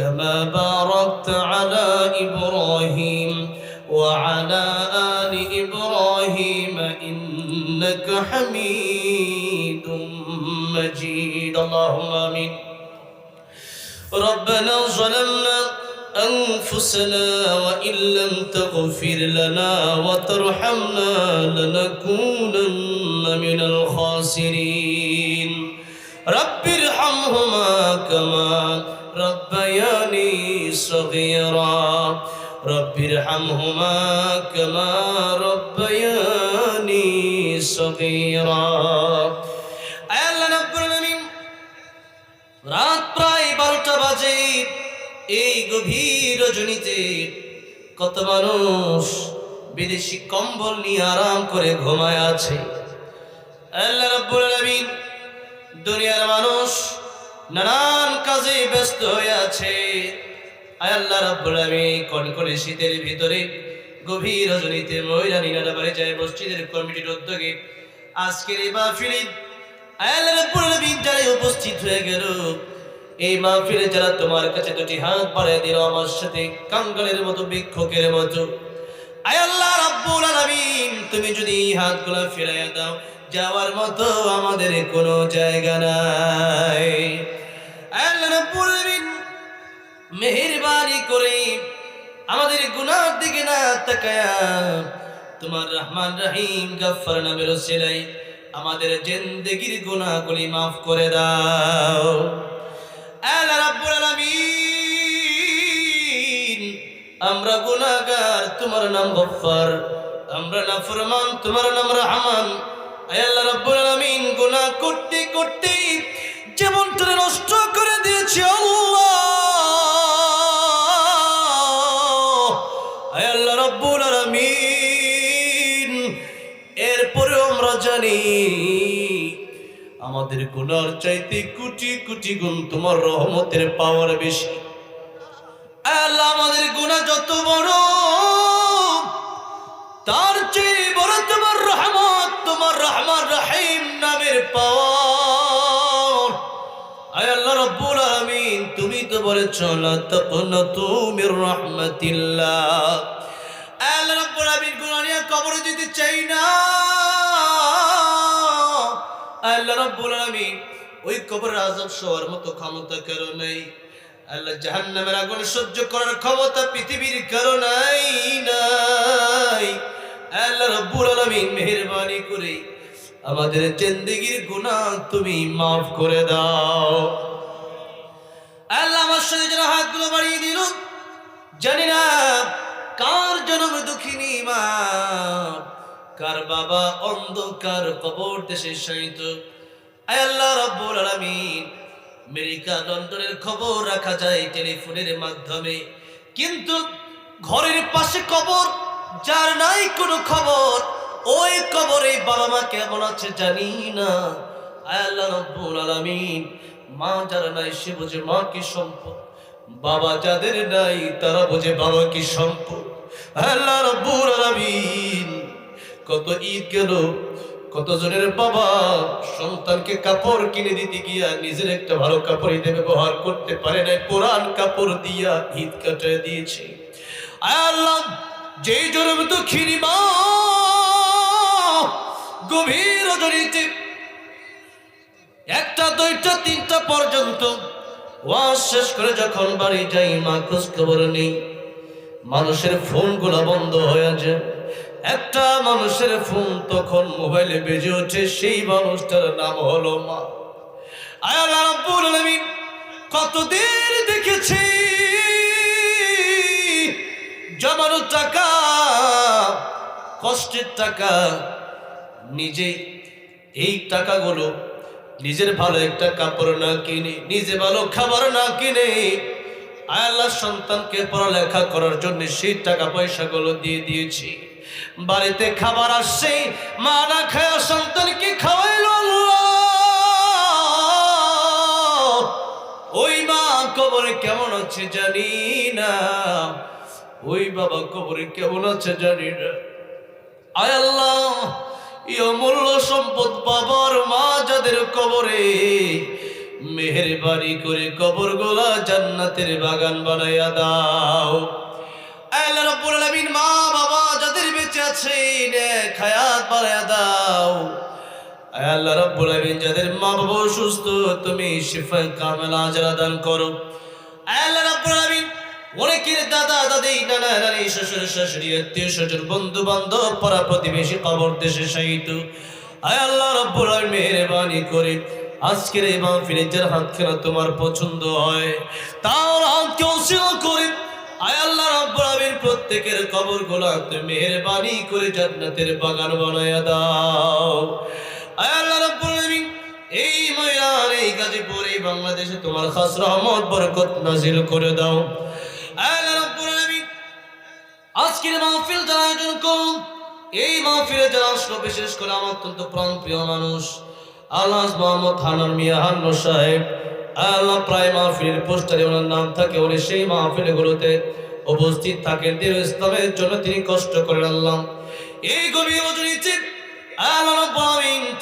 كما باركت على إبراهيم وعلى آل إبراهيم إنك حميد مجيد. اللهم آمين. ربنا ظلمنا أنفسنا وإن لم تغفر لنا وترحمنا لنكونن من الخاسرين. رب ارحمهما كما ربياني صغيرا رب ارحمهما كما ربياني صغيرا আয় আল্লাহ রাব্বুল আলামিন রাত প্রায় বারোটা বাজে এই গভীর রজনীতে কত মানুষ বিদেশি কম্বল নিয়ে আরাম করে ঘুমায় আছে আল্লাহ রাব্বুল আলামিন দুনিয়ার মানুষ নানান কাজে ব্যস্ত হয়ে আছে। আয় আল্লাহ রাব্বুল আলামিন কনকনে শীতের ভিতরে গভীর রজনীতে মহিলা নিনারা বাড়ি যায় মসজিদের কমিটির উদ্যোগে আজকের এই মাহফিলে রাব্বুল আলামিন যারা উপস্থিত হয়ে গেল, এই মাহফিলে যারা তোমার কাছে দুটি হাত বাড়িয়ে দিল, আমার সাথে কাঙ্গালের মতো বিক্ষোকের মতো, আয় আল্লাহ রাব্বুল আলামিন, তুমি যদি হাতগুলো ফিরাইয়া দাও, যাওয়ার মতো আমাদের কোনো জায়গা নাই। মেহেরবানি করে আমাদের গুনার দিকে না তাকায়া তোমার রহমান রহিম গফফার নামের ওসিলাই আমাদের জিন্দেগির গুনাহগুলি মাফ করে দাও। আল্লাহ রাব্বুল আলামিন, আমরা গুনাহগার, তোমার নাম গফফার, আমরা নাফরমান, তোমার নাম রহমান। আয় আল্লাহ রাব্বুল আলামিন, গুনাহ করতে করতে তোরে নষ্ট করে দিয়েছে আল্লাহ। রাব্বুল আলামিন। এরপরেও আমরা জানি আমাদের গুনার চাইতে কোটি কোটি গুণ তোমার রহমতের পাওয়ার বেশি। আল্লাহ, আমাদের গুনাহ যত বড়, তার চেয়ে বড় তোমার রহমত, তোমার রহমান রহিম নামের পাওয়ার। আয় আল্লাহ রাব্বুল আলামিন, তুমি তো বলেছ, লা তাকনাতু মির রাহমাতিল্লাহ। আল্লাহ রাব্বুল আলামিন, গুনাহ নিয়ে কবরে দিতে চাই না। আল্লাহ রাব্বুল আলামিন, ওই কবরের আযাব সওয়ার মতো ক্ষমতা কারও নাই। আল্লাহ জাহান্নামের আগুন সহ্য করার ক্ষমতা পৃথিবীর কারও নাই নাই। আল্লাহ রাব্বুল আলামিন, মেহেরবানি করে আমাদের জিন্দেগির গুনাহ তুমি মাফ করে দাও। আল্লাহ আমার সাথে যেন হাতগুলো বাড়িয়ে দিল। জানি না কার জন্ম দুঃখিনী মা। কার বাবা অন্ধকার কবর দেশে শায়িত। আল্লাহ রাব্বুল আলামিন, আমেরিকা, লন্ডনের খবর রাখা যায় টেলিফোনের মাধ্যমে। কিন্তু ঘরের পাশে কবর, যার নাই কোনো খবর ওই কবরে বাবা মা কেমন আছে জানি না। আল্লাহ রব্বুল আলামিন, মা যার নাই সে বোঝে মা কি সম্পদ। বাবা যাদের নাই তারা বোঝে বাবা কি সম্পদ। আল্লাহ রব্বুল আলামিন, কত ঈদ গেল কতজনের বাবা সন্তানকে কাপড় কিনে দিতে গিয়া নিজের একটা ভালো কাপড় ঈদে ব্যবহার করতে পারে নাই, পুরান কাপড় দিয়া ঈদ কাটায় দিয়েছে। আল্লাহ, যেই জন্ম দুঃখিনী মা গভীর রজনীতে একটা, দুইটা, তিনটা পর্যন্ত ওয়াজ শেষ করে যখন বাড়ি যাই, মা খোঁজ খবর নেই। মানুষের ফোনগুলো বন্ধ হয়ে যায়। একটা মানুষের ফোন তখন মোবাইলে বেজে ওঠে, সেই মানুষটার নাম হলো মা। আলামিন, কতদিন দেখেছি জমানো টাকা, কষ্টের টাকা নিজে এই টাকাগুলো নিজের ভালো একটা কাপড় না কিনে, নিজে ভালো খাবার না কিনে, আল্লাহ সন্তানকে পড়ালেখা করার জন্য সেই টাকা পয়সাগুলো দিয়ে দিয়েছি। বাড়িতে খাবার আসছে, মা না খায়া সন্তানকে খাওয়াইলো ওই মা কবরে কেমন আছে জানি না, ওই বাবা কবরে কেমন আছে জানি না। আয় আল্লাহ এই অমূল্য সম্পদ বাবার মা যাদের কবরে, মেহেরবানি করে কবর গোলা জান্নাতের বাগান বানাইয়া দাও। আল্লাহ মা, বাবা যাদের বেঁচে আছে, নেক হায়াত বানাইয়া দাও। আল্লাহ রাব্বুল যাদের মা, বাবা তুমি শিফা কামেলা আজরা দান করো। আল্লাহ রাব্বুল আলামিন অনেকের দাদা, দাদি, নানা, নানি, শ্বশুর, শাশুড়ি, আত্মীয় স্বজন বন্ধু বান্ধব পাড়া প্রতিবেশী, কবর দেশে শায়িত। আয় আল্লাহ রাব্বুল মেহেরবানি করে আজকের এই মাহফিলে যার হাত খেলা তোমার পছন্দ হয়, তার হাতকে অসীম করে, আয় আল্লাহ রাব্বুল আলামিন, প্রত্যেকের কবর গোলা তুমি মেহেরবানি করে জান্নাতের বাগান বানায়া দাও। আয় আল্লাহ রাব্বুল আলামিন, এই ময়দান, এই গাজীপুর, এই বাংলাদেশে তোমার খাস রহমত, বরকত নাজিল করে দাও। আজকের মাহফিল যারা আয়োজন করুন এই মাহফিলে যারা বিশেষ করে আমার অত্যন্ত প্রাণ প্রিয় মানুষ আল্লাহ মোহাম্মদ হানান মিয়া হান্ন সাহেব। আল্লাহ প্রায় মাহফিলের পোস্টারে ওনার নাম থাকে, উনি সেই মাহফিলগুলোতে উপস্থিত থাকেন। দিন ইসলামের জন্য তিনি কষ্ট করেন আল্লাহ। এই গভীর রজনীতে আল্লাহ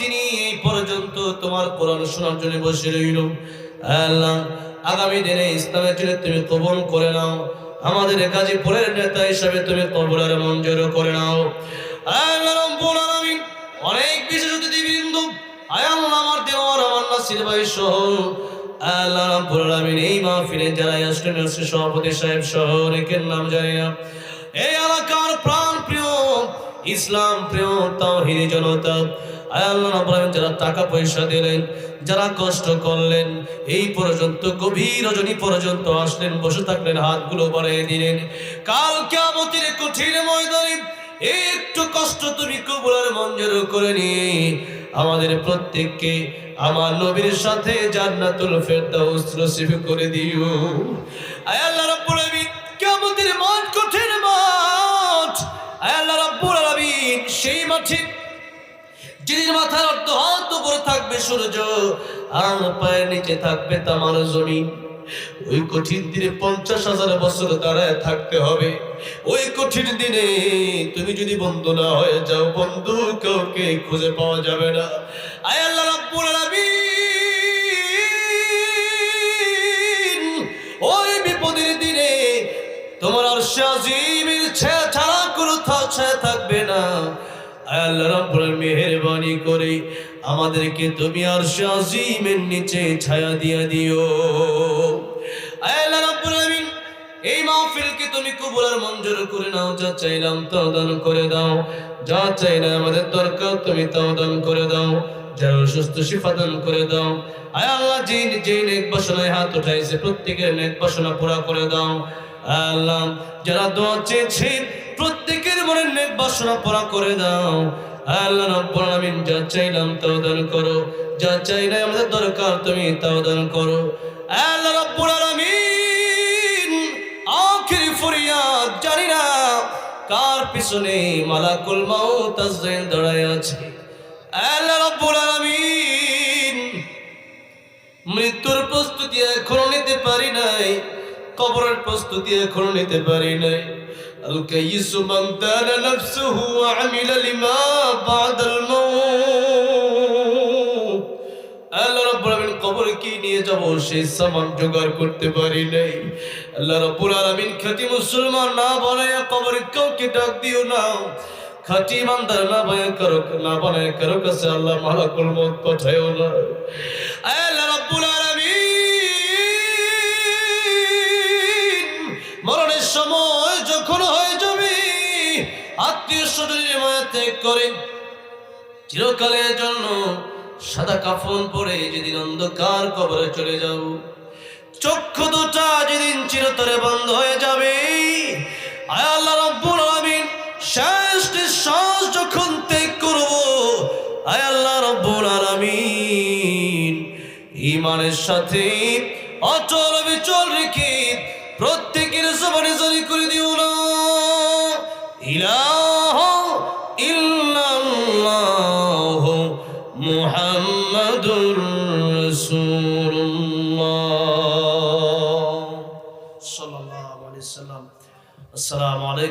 তিনি এই পর্যন্ত তোমার কোরআন শোনার জন্য বসে রইল। আল্লাহ, আগামী দিনে ইসলামের জন্য তুমি কবুল করে নাও। আমাদের গাজীপুরের নেতা হিসাবে তুমি কবুলের মঞ্জুর করে নাও। অনেক বিশেষ অতিথিবৃন্দ, আয় আল্লাহ আমার দেওয়ার আমার নাসির ভাই সহ। সভাপতি সাহেব নাম না। এই এলাকার প্রাণ প্রিয় ইসলাম প্রিয়, তাওহীদি জনতা আল্লাহ রাব্বুল যারা টাকা পয়সা দিলেন, যারা কষ্ট করলেন, এই পর্যন্ত, গভীর রজনী পর্যন্ত আসলেন, বসে থাকলেন, হাতগুলো বাড়িয়ে দিলেন। কাল কিয়ামতের কঠিন ময়দানে একটু কষ্ট তুমি কবুলের মঞ্জুর করে নিয়ে আমাদের প্রত্যেককে আমার নবীর সাথে জান্নাতুল ফেরদাউস নসিব করে দিও। আয় আল্লাহ রাব্বুল আলামিন, কিয়ামতের মাঠ কঠিন মাঠ, আয় আল্লাহ রাব্বুল আলামিন, সেই মাঠে যেদিন মাথার অর্ধ হাত উপরে থাকবে সূর্য আর পায়ের নিচে থাকবে তামার জমিন ওই কঠিন দিনে পঞ্চাশ হাজার বছর দাঁড়ায় থাকতে হবে। ওই কঠিন দিনে তুমি যদি বন্ধু না হয়ে যাও, বন্ধু কাউকে খুঁজে পাওয়া যাবে না। আয় আল্লাহ রাব্বুল আলামিন, ওই বিপদের দিনে তোমার আরশে আজিমের ছায়া ছাড়া কোনো থাকবে না। আল্লাহ রাব্বুল মেহেরবানি করে আমাদেরকে তুমি আরশে আজিমের নিচে ছায়া দিয়ে দিও। আল্লাহ রাব্বুল আলামিন, এই মাহফিলকে তুমি কবুলের মঞ্জুর করে নাও, যা চাইলাম তা দান করে দাও। যা চাই না আমাদের দরকার তুমি তাও দান করে দাও। যারা সুস্থ শিফা দান করে দাও। আয় আল্লাহ, যে যে নেক বাসনায় হাত উঠাইছে, প্রত্যেকের নেক বাসনা পুরা করে দাও। আল্লাহ, যারা দোয়া চেয়েছে প্রত্যেকের মনে নেক বাসনা পুরা করে দাও। আল্লাহ রব্বুল আলামিন যা চাইলাম তাও দান করো, যা চাই না আমাদের দরকার তুমি তাও দান করো। আল্লাহ রব্বুল আলামিন আখিরি ফরিয়াদ জানি না, কার পিছনে মালাকুল মাউত আজরাইল দাঁড়ায় আছে। আল্লাহ রাব্বুল আলামিন মৃত্যুর প্রস্তুতি এখনও নিতে পারি নাই। কবরের প্রস্তুতি এখনও নিতে পারি নাই। সামান জোগাড় করতে পারি খাঁটি না বানায় কবরে না। খাঁটি ইমানদার না বানায় কারও না বানায় কারও কাছে আল্লাহ মালাকুল মউত পাঠায়ও না। স্বজনের মায়া ত্যাগ করে চিরকালের জন্য সাদা কাফন পরে যেদিন অন্ধকার কবরে চলে যাব। চক্ষু দুটা যেদিন চিরতরে বন্ধ হয়ে যাবে। রাব্বুল যখন ত্যাগ করব রাব্বুল ইমানের সাথে অচল বিচল রেখে প্রত্যেকের জবানে জারি করে দিও না। ইলাহ